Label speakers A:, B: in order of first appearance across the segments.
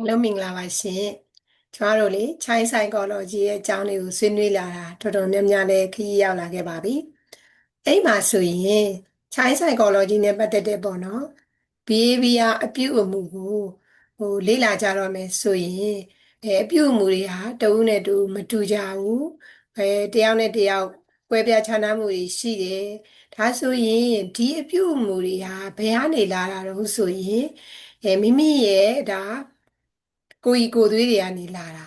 A: အားလုံးမင်္ဂလာပါရှင်ကျမတို့လေ Child Psychology ရဲ့အကြောင်းလေးကိုဆွေးနွေးလာတာတော်တော်များများလည်းခရီးရောက်လာခဲ့ပါပြီအဲ့မှာဆိုရင် Child Psychology နဲ့ပတ်သက်တဲ့ပေါ့နော် behavior အပြုအမူကိုဟိုလေ့လာကြတော့မယ်ဆိုရင်အဲအပြုအမူတွေဟာတဦးနဲ့တဦးမတူကြဘူးအဲတယောက်နဲ့တယောက်ကွဲပြားခြားနားမှုတွေရှိတယ်ဒါဆိုရင်ဒီအပြုအမူတွေဟာဘယ်ကနေလာတာတော့ဆိုရင်အဲမိမိရဲ့ဒါ ကိုယ်ကြီးကိုယ်သွေးတွေကနေလာတာ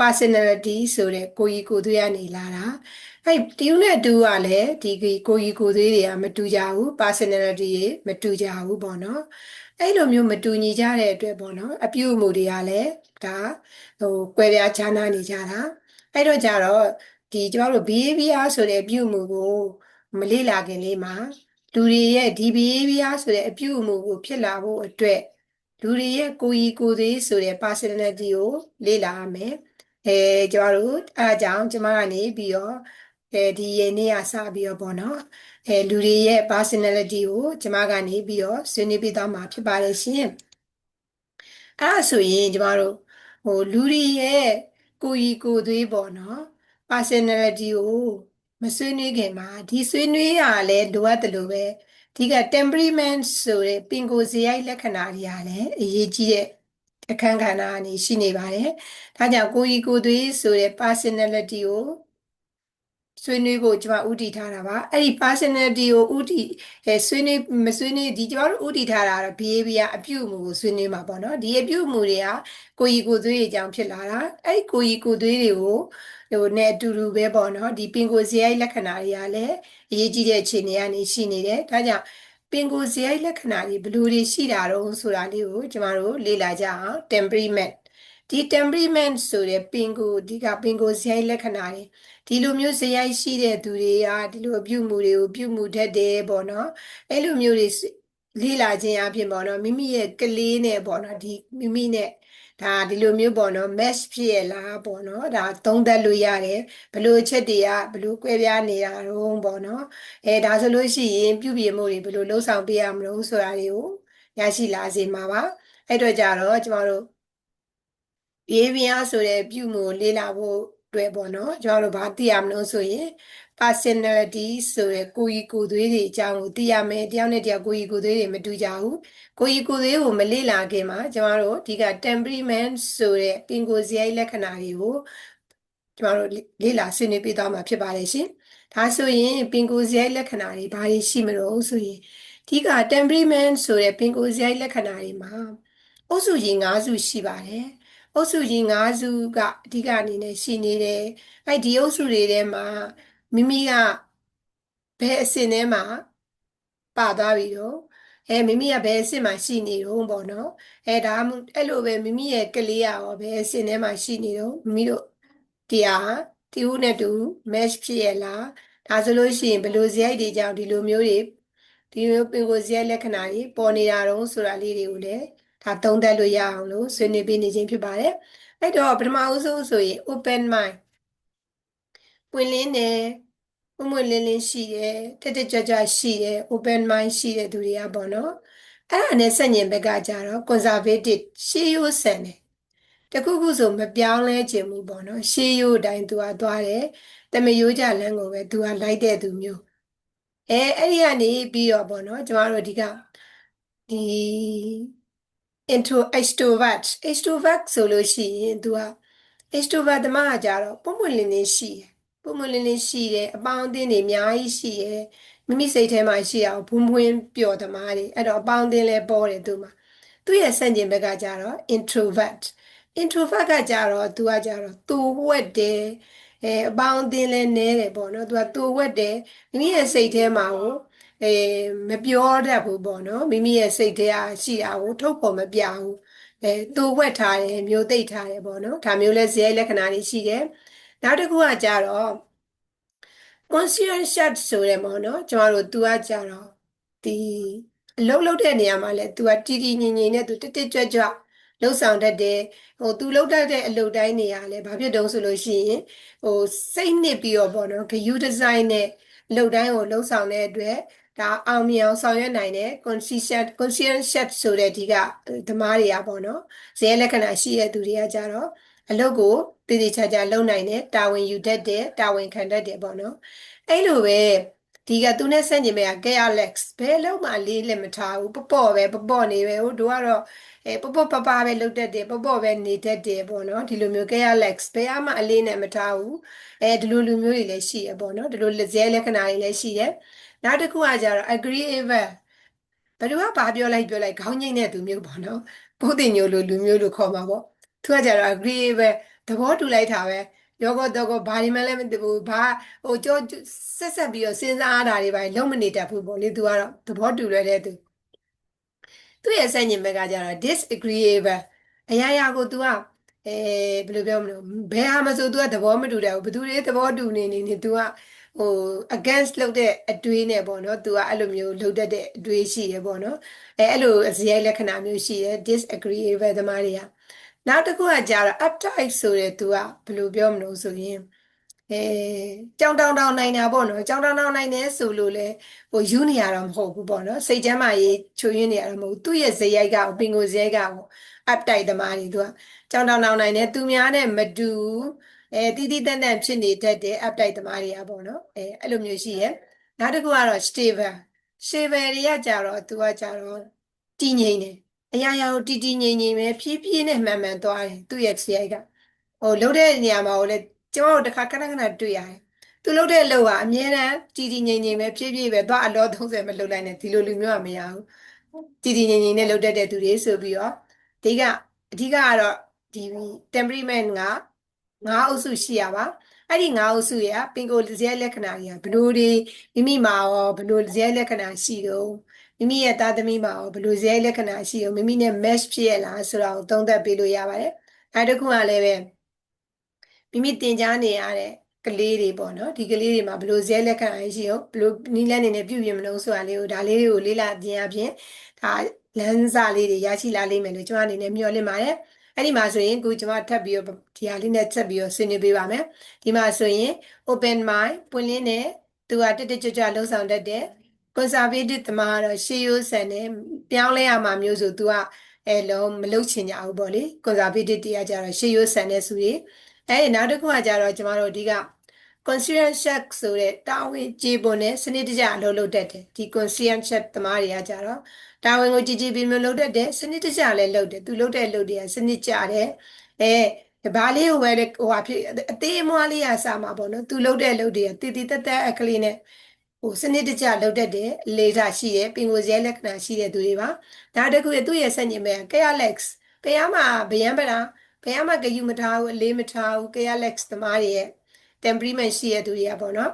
A: personality ဆိုတဲ့ကိုယ်ကြီးကိုယ်သွေးကနေလာတာအဲ့တူနဲ့တူကလည်းဒီကိုယ်ကြီးကိုယ်သွေးတွေကမတူကြဘူး personality တွေမတူကြဘူးပေါ့နော်အဲ့လိုမျိုးမတူညီကြတဲ့အတွက်ပေါ့နော်အပြုအမူတွေကလည်းဒါဟိုကွဲပြားခြားနားနေကြတာအဲ့တော့ကြတော့ဒီကျမတို့ behavior ဆိုတဲ့အပြုအမူကိုမလေ့လာခင်လေးမှာလူတွေရဲ့ဒီ behavior ဆိုတဲ့အပြုအမူကိုဖြစ်လာဖို့အတွက် လူတွေရဲ့ကိုယ်ကြီးကိုယ်သေးဆိုတဲ့ personality ကိုလေ့လာရမယ်အဲကျမတို့အဲအကြောင်းကျမကနေပြီးတော့အဲဒီရနေ့ကစပြီးတော့ပေါ့နော်အဲလူတွေရဲ့ personality ကိုကျမကနေပြီးတော့ဆွေးနွေးပြသွားမှာဖြစ်ပါတယ်ရှင်အဲဒါဆိုရင်ကျမတို့ဟိုလူတွေရဲ့ကိုယ်ကြီးကိုယ်သွေးပေါ့နော် personality ကိုမဆွေးနွေးခင်မှာဒီဆွေးနွေးရလဲလိုအပ်တယ်လို့ပဲ ဒီက temperament ဆိုတဲ့ပင်ကိုယ်စရိုက်လက္ခဏာတွေကလည်းအရေးကြီးတဲ့အခန်းကဏ္ဍအနေရှိနေပါတယ်။ဒါကြောင့်ကိုယ်ကြီးကိုယ်သွေးဆိုတဲ့ personality ကို ဆွေးနွေးဖို့ကျွန်မဥတည်ထားတာပါအဲ့ဒီ personality ကိုဥတည်အဲဆွေးနွေးမဆွေးနွေးဒီကျွန်တော်တို့ဥတည်ထားတာတော့ behavior အပြုအမူကိုဆွေးနွေးမှာပေါ့နော်ဒီအပြုအမူတွေကကိုယ်ကြီးကိုယ်သွေးအကြောင်းဖြစ်လာတာအဲ့ဒီကိုယ်ကြီးကိုယ်သွေးတွေကိုဟိုနဲ့အတူတူပဲပေါ့နော်ဒီပင်ကိုယ်စရိုက်လက္ခဏာတွေကလည်းအရေးကြီးတဲ့အခြေအနေကနေရှိနေတယ်ဒါကြောင့်ပင်ကိုယ်စရိုက်လက္ခဏာတွေဘယ်လိုတွေရှိတာတော့ဆိုတာလေးကိုကျမတို့လေ့လာကြအောင် temperament ဒီ temperament ဆိုတဲ့ပင်ကိုဒီကပင်ကိုစရိုက်လက္ခဏာတွေဒီလိုမျိုးစရိုက်ရှိတဲ့သူတွေကဒီလိုအပြုမှုတွေကိုပြုမှုတတ်တယ်ပေါ့နော်အဲ့လိုမျိုးတွေလေ့လာခြင်းအပြင်ပေါ့နော်မိမိရဲ့ကလေးနဲ့ပေါ့နော်ဒီမိမိနဲ့ဒါဒီလိုမျိုးပေါ့နော် match ဖြစ်ရလားပေါ့နော်ဒါသုံးသပ်လို့ရတယ်ဘလို့ချက်တွေကဘလို့ကွဲပြားနေတာတော့ပေါ့နော်အဲဒါဆိုလို့ရှိရင်ပြုပြင်မှုတွေဘလို့လှုပ်ဆောင်ပေးရမလို့ဆိုတာတွေကိုရရှိလာစေမှာပါအဲ့တော့ကြတော့ကျမတို့ behavior ဆိုတဲ့ပြုမှုလေ့လာဖို့အတွက်ပေါ့နော်ကျွန်တော်တို့ဘာသိရမလို့ဆိုရင် personality ဆိုရယ်ကိုယ်ကြီးကိုယ်သွေးတွေအကြောင်းကိုသိရမယ်တယောက်နဲ့တယောက်ကိုယ်ကြီးကိုယ်သွေးတွေမတူကြဘူးကိုယ်ကြီးကိုယ်သွေးကိုမလေ့လာခင်မှာကျွန်တော်တို့ဒီက temperament ဆိုတဲ့ပင်ကိုယ်စရိုက်လက္ခဏာတွေကိုကျွန်တော်တို့လေ့လာဆွေးနွေးပြသွားမှာဖြစ်ပါတယ်ရှင်ဒါဆိုရင်ပင်ကိုယ်စရိုက်လက္ခဏာတွေဘာတွေရှိမလို့ဆိုရင်ဒီက temperament ဆိုတဲ့ပင်ကိုယ်စရိုက်လက္ခဏာတွေမှာအုပ်စုကြီး၅စုရှိပါတယ် အုပ်စုကြီး၅စုကအဓိကအနေနဲ့ရှိနေတယ်အဲ့ဒီအုပ်စုတွေထဲမှာမိမိကဘယ်အဆင့်ထဲမှာပါသွားပြီတော့အဲမိမိကဘယ်အဆင့်မှာရှိနေတော့ပေါ့နော်အဲဒါအဲ့လိုပဲမိမိရဲ့ကလေးရောဘယ်အဆင့်ထဲမှာရှိနေတော့မိမိတို့တရားတီဦးနဲ့တူ match ဖြစ်ရလားဒါဆိုလို့ရှိရင်ဘယ်လိုဇယိုက်တွေကြောင့်ဒီလိုမျိုးတွေဒီလိုပင်ကိုဇယိုက်လက္ခဏာတွေပေါ်နေတာတော့ဆိုတာလေးတွေကိုလည်း ဒါသုံးသပ်လို့ရအောင်လို့ဆွေးနွေးပေးနေခြင်းဖြစ်ပါတယ်အဲ့တော့ပထမဦးဆုံးဆိုရင် open mind ပွင့်လင်းတယ်ပွင့်ပွင့်လင်းလင်းရှိတယ်တက်တက်ကြွကြွရှိတယ် open mind ရှိတဲ့သူတွေကပေါ့နော်အဲ့ဒါနဲ့ဆက်ညင်ဘက်ကကြတော့ conservative ရှေးရိုးဆန်တယ်တခုခုဆိုမပြောင်းလဲခြင်းဘူးပေါ့နော်ရှေးရိုးအတိုင်းသူကသွားတယ်တမယိုးကြလမ်းကိုပဲသူကလိုက်တဲ့သူမျိုးအဲအဲ့ဒီကနေပြီးတော့ပေါ့နော်ကျမတို့ဒီကဒီ intro extrovert extrovert ဆိုလို့ရှိရင် तू က extrovert တမကကြတော့ပုံမှန်လင်းလင်းရှိတယ်ပုံမှန်လင်းလင်းရှိတယ်အပေါင်းအသင်းတွေအများကြီးရှိတယ်မိမိစိတ်ထဲမှာရှိအောင်ဘုံဘွင်းပျော်သမားတွေအဲ့တော့အပေါင်းအသင်းလဲပေါ်တယ်သူမှာသူ့ရဲ့ဆန့်ကျင်ဘက်ကကြတော့ introvert introvert ကကြတော့ तू ကကြတော့သူဝက်တယ်အဲအပေါင်းအသင်းလဲနဲတယ်ပေါ့နော် तू ကသူဝက်တယ်မိမိရဲ့စိတ်ထဲမှာကို အဲမပြောတတ်ဘူးပေါ့နော်မိမိရဲ့စိတ်ထဲကရှိတာကိုထုတ်ဖော်မပြဘူးအဲသူဝက်ထားတယ်မျိုးသိပ်ထားတယ်ပေါ့နော်ဒါမျိုးလဲဇယိုက်လက္ခဏာတွေရှိတယ်နောက်တစ်ခုကကြတော့ conscious ဆိုတယ်ပေါ့နော်ကျမတို့ तू ကကြတော့ဒီအလုပ်လုပ်တဲ့နေရာမှာလဲ तू ကတီတီငင်ငင်နဲ့ तू တက်တက်ကြွကြွလှုပ်ဆောင်တတ်တယ်ဟို तू လှုပ်တတ်တဲ့အလုပ်တိုင်းနေရာလဲဘာဖြစ်တုံးဆိုလို့ရှိရင်ဟိုစိတ်နှစ်ပြီးတော့ပေါ့နော်ဂယူဒီဇိုင်းနဲ့လှုပ်တိုင်းကိုလှုပ်ဆောင်တဲ့အတွက် ဒါအောင်မြင်အောင်ဆောင်ရွက်နိုင်တဲ့ consistent conscientious ဆိုတဲ့ဒီကဓမ္မတွေကပေါ့နော်ဇယလက္ခဏာရှိတဲ့သူတွေကကြတော့အလုပ်ကိုတည်တည်ချာချာလုပ်နိုင်တယ်တာဝန်ယူတတ်တယ်တာဝန်ခံတတ်တယ်ပေါ့နော်အဲ့လိုပဲ ဒီကသူနဲ့ဆန့်ကျင်မဲ့က careless ဘယ်လုံးမှလေးလက်မထားဘူးပပေါ့ပဲပပေါ့နေပဲဟိုတို့ကတော့အဲပပေါ့ပပပဲလုပ်တတ်တယ်ပပေါ့ပဲနေတတ်တယ်ပေါ့နော်ဒီလိုမျိုး careless ဘယ်မှအလေးနဲ့မထားဘူးအဲဒီလိုလူမျိုးတွေလည်းရှိရပေါ့နော်ဒီလိုဇဲလက္ခဏာတွေလည်းရှိတယ်နောက်တစ်ခုကကြတော့ agreeable ဘယ်သူကဘာပြောလိုက်ပြောလိုက်ခေါင်းငိမ့်တဲ့သူမျိုးပေါ့နော်ပိုးတင်ညိုလိုလူမျိုးလို့ခေါ်မှာပေါ့သူကကြတော့ agreeable သဘောတူလိုက်တာပဲ ယောဂတော့ကဘာဒီမှလည်းမသိဘူးဘာဟိုကြောဆက်ဆက်ပြီးတော့စဉ်းစားရတာတွေပါလုံးမနေတတ်ဘူးပေါ့လေသူကတော့သဘောတူရတဲ့သူသူရဲ့ဆန့်ကျင်ဘက်ကကြတော့ disagreeable အရာရာကို तू ကအဲဘယ်လိုပြောမလို့ဘယ်ဟာမဆို तू ကသဘောမတူတယ်ဘူးဘယ်သူတွေသဘောတူနေနေနေ तू ကဟို against လုပ်တဲ့အတွေးနဲ့ပေါ့နော် तू ကအဲ့လိုမျိုးလုပ်တတ်တဲ့အတွေးရှိရပေါ့နော်အဲအဲ့လိုဇယိုက်လက္ခဏာမျိုးရှိတယ် disagreeable သမားတွေက နောက်တစ်ခုကကြတော့ uptight ဆိုတဲ့ तू ကဘယ်လိုပြောမလို့ဆိုရင်အဲကြောင်တောင်တောင်နိုင်တာပေါ့နော်ကြောင်တောင်တောင်နိုင်တယ်ဆိုလို့လေဟိုယူနေရတော့မဟုတ်ဘူးပေါ့နော်စိတ်ချမ်းသာရေးချိုရင်းနေရတော့မဟုတ်ဘူးသူ့ရဲ့ဇယိုက်ကပင်ကိုဇယိုက်ကပေါ့ uptight သမားတွေသူကကြောင်တောင်တောင်နိုင်တယ်သူများနဲ့မတူအဲတီးတီးတန့်တန့်ဖြစ်နေတတ်တဲ့ uptight သမားတွေကပေါ့နော်အဲအဲ့လိုမျိုးရှိရဲ့နောက်တစ်ခုကတော့ stable stable တွေကကြတော့သူကကြတော့တည်ငြိမ်တယ် အရာရာကိုတည်တည်ငြိမ်ငြိမ်ပဲဖြည်းဖြည်းနဲ့မှန်မှန်သွားတယ်သူ့ရဲ့ဇယိုက်ကဟိုလှုပ်တဲ့နေရာမှာဟိုလေကျွန်တော်တို့တစ်ခါခဏခဏတွေ့ရတယ်သူလှုပ်တဲ့လှုပ်ကအမြဲတမ်းတည်တည်ငြိမ်ငြိမ်ပဲဖြည်းဖြည်းပဲသွားအလော30မလှုပ်လိုက်နဲ့ဒီလိုလူမျိုးကမရဘူးတည်တည်ငြိမ်ငြိမ်နဲ့လှုပ်တတ်တဲ့သူတွေဆိုပြီးတော့ဒီကအဓိကကတော့ဒီ temperament ကငါးအုပ်စုရှိရပါအဲ့ဒီငါးအုပ်စုရပင်ကိုဇယလက္ခဏာတွေကဘလို့ဒီမိမိမှာရောဘလို့ဇယလက္ခဏာရှိတော့ မိမိရဲ့သားသမီးမှာရောဘလို့ဇယလက္ခဏာရှိတော့မိမိနဲ့ match ဖြစ်ရလားဆိုတာကိုသုံးသပ်ပေးလို့ရပါတယ်အဲ့တခုကလည်းပဲမိမိတင် जा နေရတဲ့ကလေးတွေပေါ့နော်ဒီကလေးတွေမှာဘလို့ဇဲလက္ခဏာရှိရောဘလို့နီးလန်းနေနဲ့ပြုပြင်မလို့ဆိုတာလေးကိုဒါလေးတွေကိုလေးလာခြင်းအပြင်ဒါလမ်းစာလေးတွေရရှိလာလိမ့်မယ်လို့ကျွန်မအနေနဲ့မျှော်လင့်ပါတယ်အဲ့ဒီမှာဆိုရင်ကိုကျွန်မထပ်ပြီးတော့ဒီဟာလေးနဲ့ဆက်ပြီးတော့ဆွေးနွေးပေးပါမယ်ဒီမှာဆိုရင် open mind ပွင့်လင်းတဲ့သူကတက်တက်ကြွကြွလှုပ်ဆောင်တတ်တဲ့ conservative တမားကတော့ရှေးရိုးဆန်နဲ့ပြောင်းလဲရမှာမျိုးဆိုသူကအဲလုံးမလုတ်ချင်ကြဘူးပေါ့လေ conservative တရားကြတော့ရှေးရိုးဆန်တဲ့သူတွေအဲဒီနောက်တစ်ခုကကြတော့ကျမတို့အဓိက conscience check ဆိုတဲ့တာဝန်ကြေပွန်နဲ့စနစ်တကျအလုပ်လုပ်တတ်တယ်ဒီ conscience check တမားတွေကကြတော့တာဝန်ကိုကြည်ကြည်ပြင်းပြင်းလုပ်တတ်တယ်စနစ်တကျလည်းလုပ်တယ်သူလုပ်တဲ့လုပ်တွေကစနစ်ကျတယ်အဲဘာလေးကိုပဲဟိုဟာဖြစ်အသေးအမွှားလေးရစားမှာပေါ့နော်သူလုပ်တဲ့လုပ်တွေကတည်တည်တက်တက်အကလေးနဲ့ဟို စနစ်တကျလုပ်တတ်တယ်လေတာရှိတယ်ပင်ကိုရဲလက္ခဏာရှိတဲ့သူတွေပါဒါတခုရသူ့ရဲ့ဆန့်ကျင်ဘက်က careless ကရမှာဗျံပရာဘယ်မှဂယုမထားဘူးအလေးမထားဘူး careless သမားတွေရဲ့ temperament ရှိတဲ့သူတွေကပေါ့နော်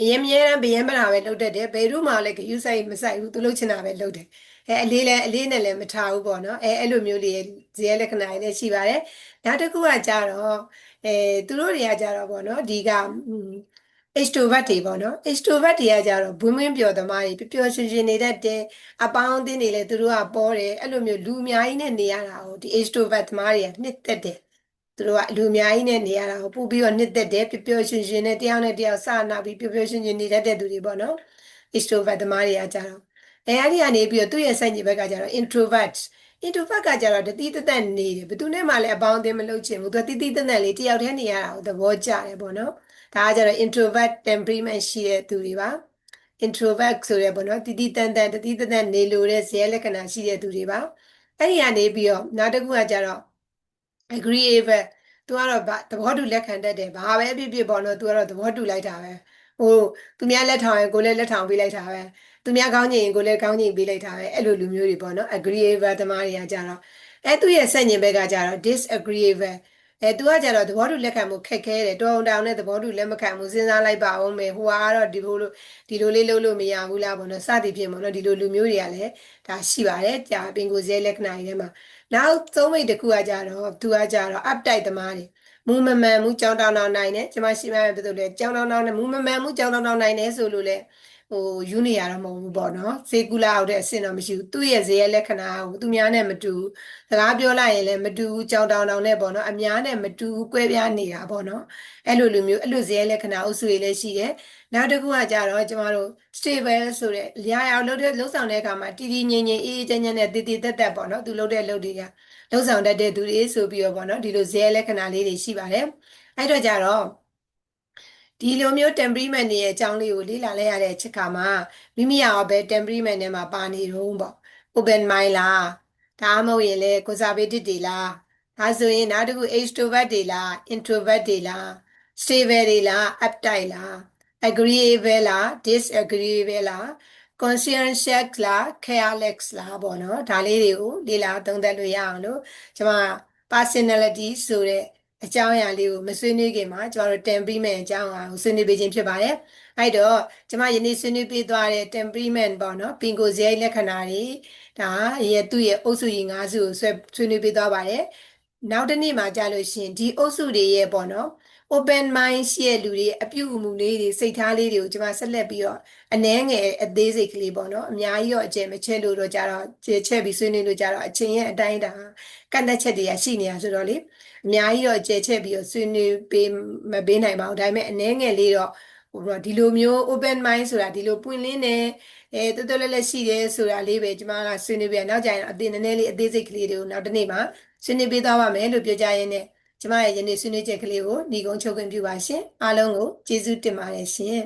A: အရင်မြဲတမ်းဗျံပရာပဲလုပ်တတ်တယ်ဘယ်သူမှလည်းဂယုဆိုင်မဆိုင်ဘူးသူလုပ်ချင်တာပဲလုပ်တယ်အဲအလေးလည်းအလေးနဲ့လည်းမထားဘူးပေါ့နော်အဲအဲ့လိုမျိုးလေးဇေယလက္ခဏာတွေလည်းရှိပါတယ်နောက်တစ်ခုကကြတော့အဲသူတို့တွေကကြတော့ပေါ့နော်ဒီက extrovert တွေပေါ့နော် extrovert တွေကကြတော့ဘွင်းဘွင်းပျော်သမားတွေပျော်ရွှင်ရွှင်နေတတ်တယ်အပေါင်းအသင်းတွေလည်းသူတို့ကပေါ်တယ်အဲ့လိုမျိုးလူအများကြီးနဲ့နေရတာကိုဒီ extrovert သမားတွေကနှစ်သက်တယ်သူတို့ကလူအများကြီးနဲ့နေရတာကိုပို့ပြီးတော့နှစ်သက်တယ်ပျော်ပျော်ရွှင်ရွှင်နဲ့တယောက်နဲ့တယောက်စနာပြီးပျော်ပျော်ရွှင်ရွှင်နေတတ်တဲ့သူတွေပေါ့နော် extrovert သမားတွေကကြတော့အဲအဲ့ဒီကနေပြီးတော့သူ့ရဲ့စိုက်ညီဘက်ကကြတော့ introvert introvert ကကြတော့တတိတသက်နေတယ်ဘယ်သူနဲ့မှလည်းအပေါင်းအသင်းမလုပ်ချင်ဘူးသူကတိတိတသက်လေးတယောက်တည်းနေရတာကိုသဘောကျတယ်ပေါ့နော် ဒါကကြတော့ introvert temperament ရှိတဲ့သူတွေပါ introvert ဆိုရဲပေါ့နော်တတိတန်တန်တတိတန်နေလို့တဲ့ဇယလက္ခဏာရှိတဲ့သူတွေပါအဲ့ဒီကနေပြီးတော့နောက်တစ်ခုကကြတော့ agreeable သူကတော့သဘောတူလက်ခံတတ်တယ်ဘာပဲဖြစ်ဖြစ်ပေါ့နော်သူကတော့သဘောတူလိုက်တာပဲဟိုသူများလက်ထောင်ရင်ကိုလည်းလက်ထောင်ပေးလိုက်တာပဲသူများကောင်းချင်ရင်ကိုလည်းကောင်းချင်ပေးလိုက်တာပဲအဲ့လိုလူမျိုးတွေပေါ့နော် agreeable သမားတွေကကြတော့အဲသူရဲ့ဆက်ညင်ဘက်ကကြတော့ disagreeable အဲသူကကြတော့သဘောတူလက်ခံမှုခက်ခဲတယ်တောင်းတောင်းနဲ့သဘောတူလက်မခံမှုစဉ်းစားလိုက်ပါဦးမယ်ဟိုကတော့ဒီလိုလိုဒီလိုလေးလုပ်လို့မရဘူးလားပေါ့နော်စသည်ဖြင့်ပေါ့နော်ဒီလိုလူမျိုးတွေကလည်းဒါရှိပါတယ်ကြာပင်ကိုဇဲလက္ခဏာတွေထဲမှာနောက်သုံးမိတ်တစ်ခုကကြတော့သူကကြတော့ uptight သမားတွေမူမမှန်မှုကြောင်းတောင်းတောင်းနိုင်တယ်ကျွန်မရှိမှပဲပြောလို့လေကြောင်းတောင်းတောင်းနဲ့မူမမှန်မှုကြောင်းတောင်းတောင်းနိုင်တယ်ဆိုလို့လေ ဟိုယူနေရတော့မဟုတ်ဘူးပေါ့နော်စေကူလာအောက်တဲ့အဆင့်တော့မရှိဘူးသူ့ရဲ့ဇေယျလက္ခဏာကိုသူများနဲ့မတူဘူးစကားပြောလိုက်ရင်လည်းမတူဘူးကြောင်တောင်တောင်နဲ့ပေါ့နော်အများနဲ့မတူဘူးကွဲပြားနေတာပေါ့နော်အဲ့လိုလိုမျိုးအဲ့လိုဇေယျလက္ခဏာအုပ်စုတွေလည်းရှိတယ်နောက်တစ်ခုကကြတော့ကျမတို့ stable ဆိုတဲ့လျာရောက်လုပ်တဲ့လှုပ်ဆောင်တဲ့အခါမှာတည်တည်ငြိမ်ငြိမ်အေးအေးချမ်းချမ်းနဲ့တည်တည်တက်တက်ပေါ့နော်သူလုပ်တဲ့လုပ်တွေကလှုပ်ဆောင်တတ်တဲ့သူတွေဆိုပြီးတော့ပေါ့နော်ဒီလိုဇေယျလက္ခဏာလေးတွေရှိပါတယ်အဲ့တော့ကြတော့ ဒီလိုမျိုး temperament တွေရဲ့အကြောင်းလေးကိုလေ့လာလိုက်ရတဲ့ချက်ခါမှာမိမိရောပဲ temperament နဲ့မှာပါနေတော့ပေါ့ open mind လားဒါမှမဟုတ်ရင်လေ conservative တွေလားဒါဆိုရင်နောက်တစ်ခု extrovert တွေလား introvert တွေလား stable တွေလား uptight လား agreeable လား disagreeable လား conscientious လား careless လားပေါ့နော်ဒါလေးတွေကိုလေ့လာသုံးသပ်လို့ရအောင်လို့ကျွန်မ personality ဆိုတဲ့ အကြောင်းအရာလေးကိုမဆွေးနွေးခင်မှာကျွန်တော်တို့ temperament အကြောင်းအရာကိုဆွေးနွေးပေးခြင်းဖြစ်ပါတယ်အဲ့တော့ကျွန်မယနေ့ဆွေးနွေးပေးသွားတဲ့ temperament ပေါ့နော်ပင်ကိုဇယိုက်လက္ခဏာတွေဒါရဲ့သူ့ရဲ့အုပ်စုကြီး၅စုကိုဆွဲဆွေးနွေးပေးသွားပါတယ်နောက်တစ်နေ့မှာကြာလို့ရှိရင်ဒီအုပ်စုတွေရဲ့ပေါ့နော် open mind ရှိတဲ့လူတွေအပြုအမူလေးတွေစိတ်ထားလေးတွေကိုကျွန်မဆက်လက်ပြီးတော့အနှဲငယ်အသေးစိတ်ကလေးပေါ့နော်အများကြီးတော့အကျယ်မချဲ့လို့တော့ကြတော့ချဲ့ပြီးဆွေးနွေးလို့ကြတော့အချင်းရဲ့အတိုင်းတာကန့်သက်ချက်တွေကရှိနေတာဆိုတော့လေအများကြီးတော့ကျဲချဲ့ပြီးတော့ဆွေးနွေးပေးမပေးနိုင်ပါဘူးဒါပေမဲ့အနည်းငယ်လေးတော့ဟိုတော့ဒီလိုမျိုး open mind ဆိုတာဒီလိုပွင့်လင်းတယ်အဲတော်တော်လေးလေးရှိတယ်ဆိုတာလေးပဲကျွန်မကဆွေးနွေးပြနောက်ကြရင်အသေးနည်းနည်းလေးအသေးစိတ်ကလေးတွေကိုနောက်တစ်နေ့မှာဆွေးနွေးပေးသွားပါမယ်လို့ပြောကြရင်းနဲ့ ကျွန်မရဲ့ယနေ့ဆွေးနွေးချက်ကလေးကိုညီကုန်းချုပ်ခွင့်ပြုပါရှင်အားလုံးကိုကျေးဇူးတင်ပါတယ်ရှင်